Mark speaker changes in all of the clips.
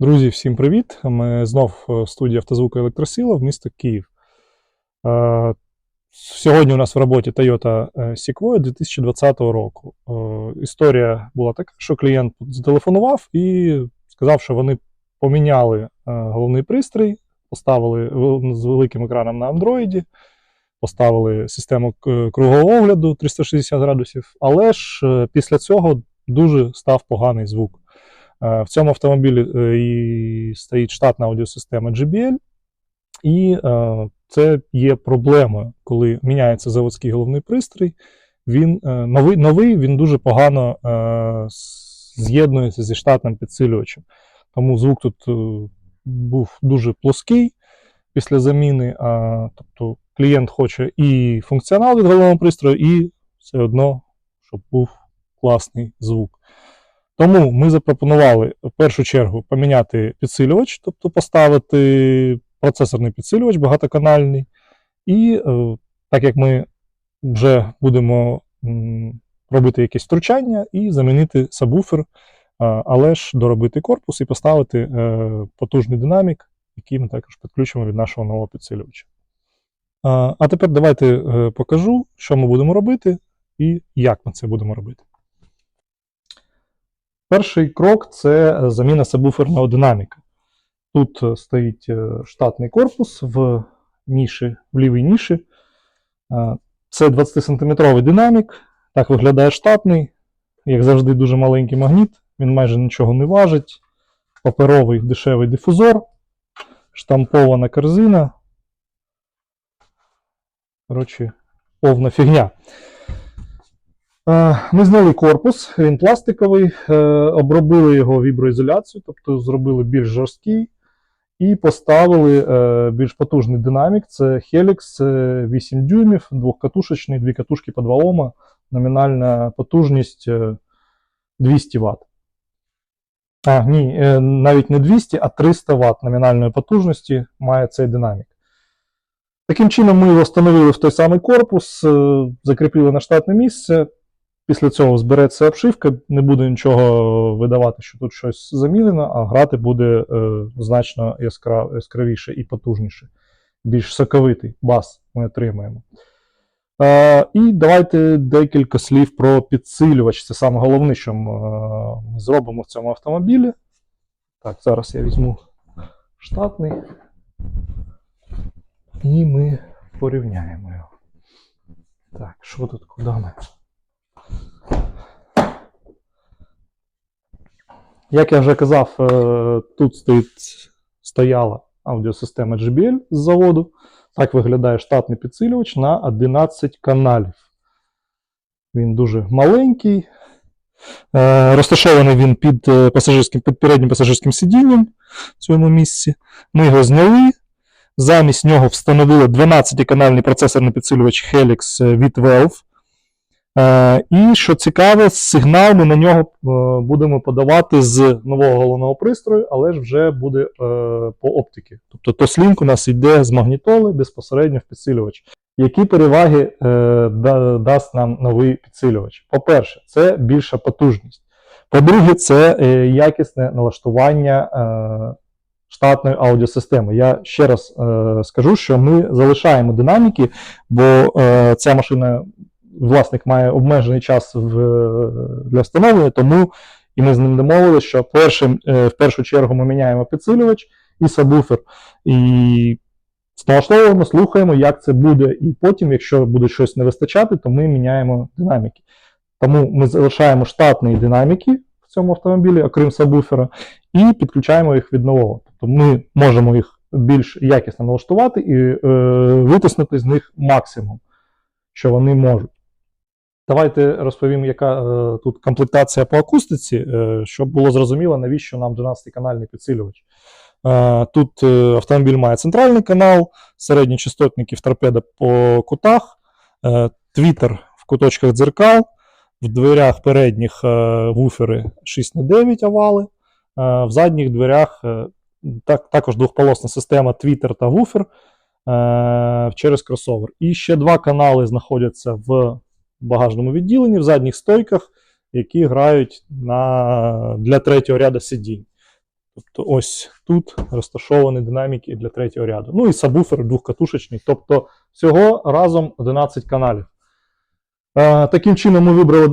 Speaker 1: Друзі, всім привіт! Ми знов в студії автозвуку Електросила в місто Київ. Е, Сьогодні у нас в роботі Toyota е, Sequoia 2020 року. Е, Історія була така, що клієнт зателефонував і сказав, що вони поміняли е, головний пристрій, поставили з великим екраном на Android, поставили систему кругового огляду 360 градусів, але ж е, після цього дуже став поганий звук. Е, В цьому автомобілі е, і стоїть штатна аудіосистема JBL, і е, це є проблемою, коли міняється заводський головний пристрій. Він новий, новий він дуже погано з'єднується зі штатним підсилювачем. Тому звук тут був дуже плоский після заміни. А, тобто клієнт хоче і функціонал від головного пристрою, і все одно, щоб був класний звук. Тому ми запропонували в першу чергу поміняти підсилювач, тобто поставити процесорний підсилювач багатоканальний. І е, так як ми вже будемо робити якесь втручання і замінити сабвуфер, але ж доробити корпус і поставити е, потужний динамік, який ми також підключимо від нашого нового підсилювача. А, а тепер давайте е, покажу, що ми будемо робити і як ми це будемо робити. Перший крок це заміна сабвуферного динаміка. Тут е, стоїть е, штатний корпус в ніші, в лівій ніші. Е, Це 20-сантиметровий динамік. Так виглядає штатний. Як завжди, дуже маленький магніт, він майже нічого не важить. Паперовий дешевий дифузор, штампована корзина. Коротше, повна фігня. Е, Ми зняли корпус, він пластиковий, е, обробили його віброізоляцією, тобто зробили більш жорсткий, і поставили е, більш потужний динамік. Це Helix е, 8 дюймів, двохкатушечний, дві катушки по 2 Ома, номінальна потужність е, 200 Вт. А, ні, навіть не 200, а 300 Вт номінальної потужності має цей динамік. Таким чином, ми його встановили в той самий корпус, закріпили на штатне місце. Після цього збереться обшивка, не буде нічого видавати, що тут щось замінено, а грати буде е, значно яскрав, яскравіше і потужніше. Більш соковитий бас ми отримаємо. Е, і давайте декілька слів про підсилювач. Це саме головне, що ми, е, зробимо в цьому автомобілі. Так, зараз я візьму штатний. І ми порівняємо його. Так, що тут, куди? Як я вже казав, е, тут стоїть, стояла аудіосистема JBL з заводу. Так виглядає штатний підсилювач на 11 каналів. Він дуже маленький. Е, Розташований він під, е, пасажирським, під переднім пасажирським сидінням в цьому місці. Ми його зняли. Замість нього встановили 12-канальний процесорний підсилювач Helix від Valve. Е, І що цікаво, сигнал ми на нього е, будемо подавати з нового головного пристрою, але ж вже буде е, по оптиці. Тобто Toslink у нас йде з магнітоли безпосередньо в підсилювач. Які переваги дасть нам новий підсилювач? По-перше, це більша потужність. По-друге, це якісне налаштування штатної аудіосистеми. Я ще раз скажу, що ми залишаємо динаміки, бо ця машина власник має обмежений час в, для встановлення, тому і ми з ним домовилися, що першим, е, в першу чергу ми міняємо підсилювач і сабвуфер. І налаштовуємо, слухаємо, як це буде. І потім, якщо буде щось не вистачати, то ми міняємо динаміки. Тому ми залишаємо штатні динаміки в цьому автомобілі, окрім сабвуфера, і підключаємо їх від нового. Тобто ми можемо їх більш якісно налаштувати і е, витиснути з них максимум, що вони можуть. Давайте розповім, яка е, тут комплектація по акустиці, е, щоб було зрозуміло, навіщо нам 12-канальний підсилювач. Е, тут е, автомобіль має центральний канал, середні частотники в торпеда по кутах, е, твітер в куточках дзеркал, в дверях передніх е, вуфери 6х9 овали, е, в задніх дверях е, так, також двохполосна система твітер та вуфер е, через кросовер. І ще два канали знаходяться в багажному відділенні, в задніх стойках, які грають на, для третього ряду сидінь. Тобто ось тут розташовані динаміки для третього ряду. Ну і сабвуфер двохкатушечний, тобто всього разом 11 каналів. Е, Таким чином ми вибрали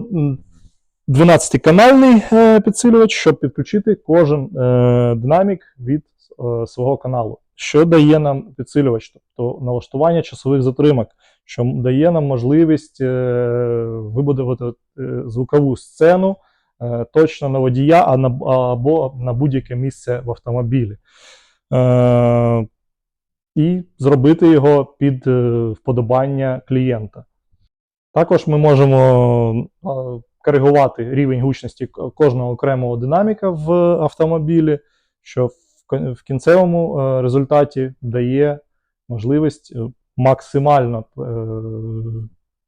Speaker 1: 12-канальний е, підсилювач, щоб підключити кожен е, динамік від е, свого каналу. Що дає нам підсилювач? Тобто налаштування часових затримок, що дає нам можливість е, вибудувати е, звукову сцену е, точно на водія або на будь-яке місце в автомобілі. І зробити його під вподобання клієнта. Також ми можемо коригувати рівень гучності кожного окремого динаміка в автомобілі, що в кінцевому е, результаті дає можливість е, максимально е,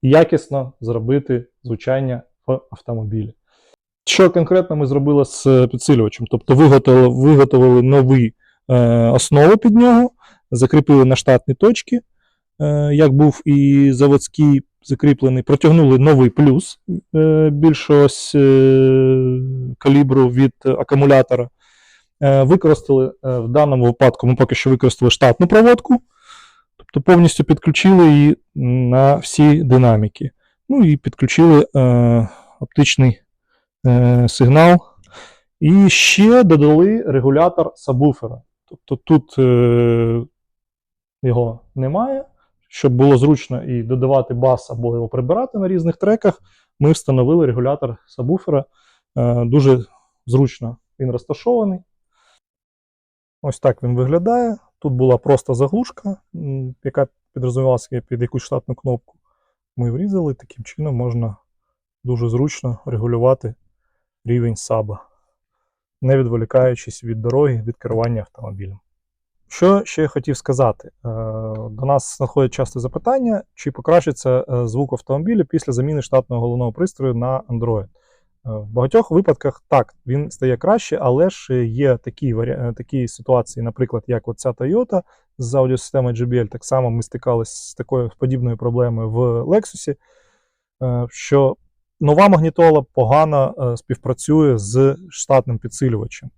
Speaker 1: якісно зробити звучання в автомобілі. Що конкретно ми зробили з підсилювачем? Тобто виготовили, виготовили нові е, основи під нього, закріпили на штатні точки, як був і заводський закріплений, протягнули новий плюс більшого калібру від акумулятора. Е, використали е, в даному випадку, ми поки що використали штатну проводку, тобто повністю підключили її на всі динаміки. Ну і підключили е, оптичний е, сигнал. І ще додали регулятор сабвуфера. Тобто тут е, його немає. Щоб було зручно і додавати бас або його прибирати на різних треках, ми встановили регулятор сабвуфера. Е, дуже зручно він розташований. Ось так він виглядає. Тут була просто заглушка, яка підрозумівалася під якусь штатну кнопку. Ми врізали, таким чином можна дуже зручно регулювати рівень саба, не відволікаючись від дороги, від керування автомобілем. Що ще я хотів сказати? Е, До нас надходять часто запитання, чи покращиться е, звук автомобіля після заміни штатного головного пристрою на Android. Е, В багатьох випадках так, він стає краще, але ж є такі, е, такі ситуації, наприклад, як оця Toyota з аудіосистемою JBL. Так само ми стикалися з такою подібною проблемою в Lexus, е, що нова магнітола погано співпрацює з штатним підсилювачем.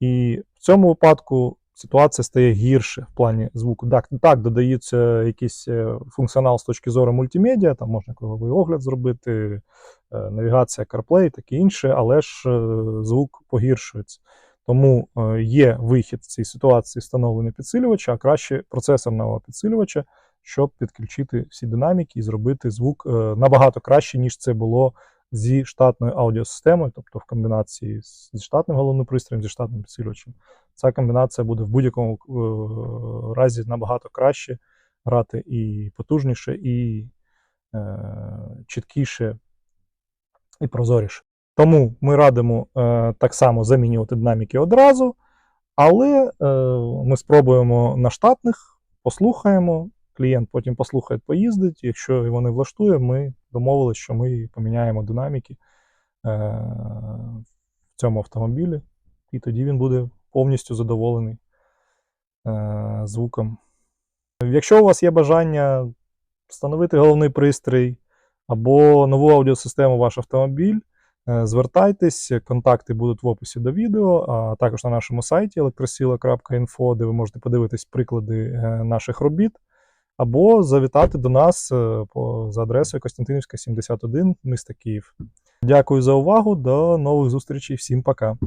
Speaker 1: І в цьому випадку ситуація стає гірше в плані звуку. Так, так додається якийсь е, функціонал з точки зору мультимедіа, там можна круговий огляд зробити, е, навігація CarPlay, таке інше, але ж е, звук погіршується. Тому є вихід з цієї ситуації встановлення підсилювача, а краще процесорного підсилювача, щоб підключити всі динаміки і зробити звук набагато краще, ніж це було зі штатною аудіосистемою, тобто в комбінації зі штатним головним пристроєм, зі штатним підсилювачем. Ця комбінація буде в будь-якому е, разі набагато краще грати і потужніше, і е, чіткіше, і прозоріше. Тому ми радимо е, так само замінювати динаміки одразу, але е, ми спробуємо на штатних, послухаємо. Клієнт потім послухає, поїздить. Якщо його не влаштує, ми домовилися, що ми поміняємо динаміки е, в цьому автомобілі, і тоді він буде повністю задоволений е, звуком. Якщо у вас є бажання встановити головний пристрій або нову аудіосистему ваш автомобіль, е, звертайтесь, контакти будуть в описі до відео, а також на нашому сайті electrosila.info, де ви можете подивитись приклади наших робіт, або завітати до нас е, за адресою Костянтинівська, 71, місто Київ. Дякую за увагу. До нових зустрічей. Всім пока.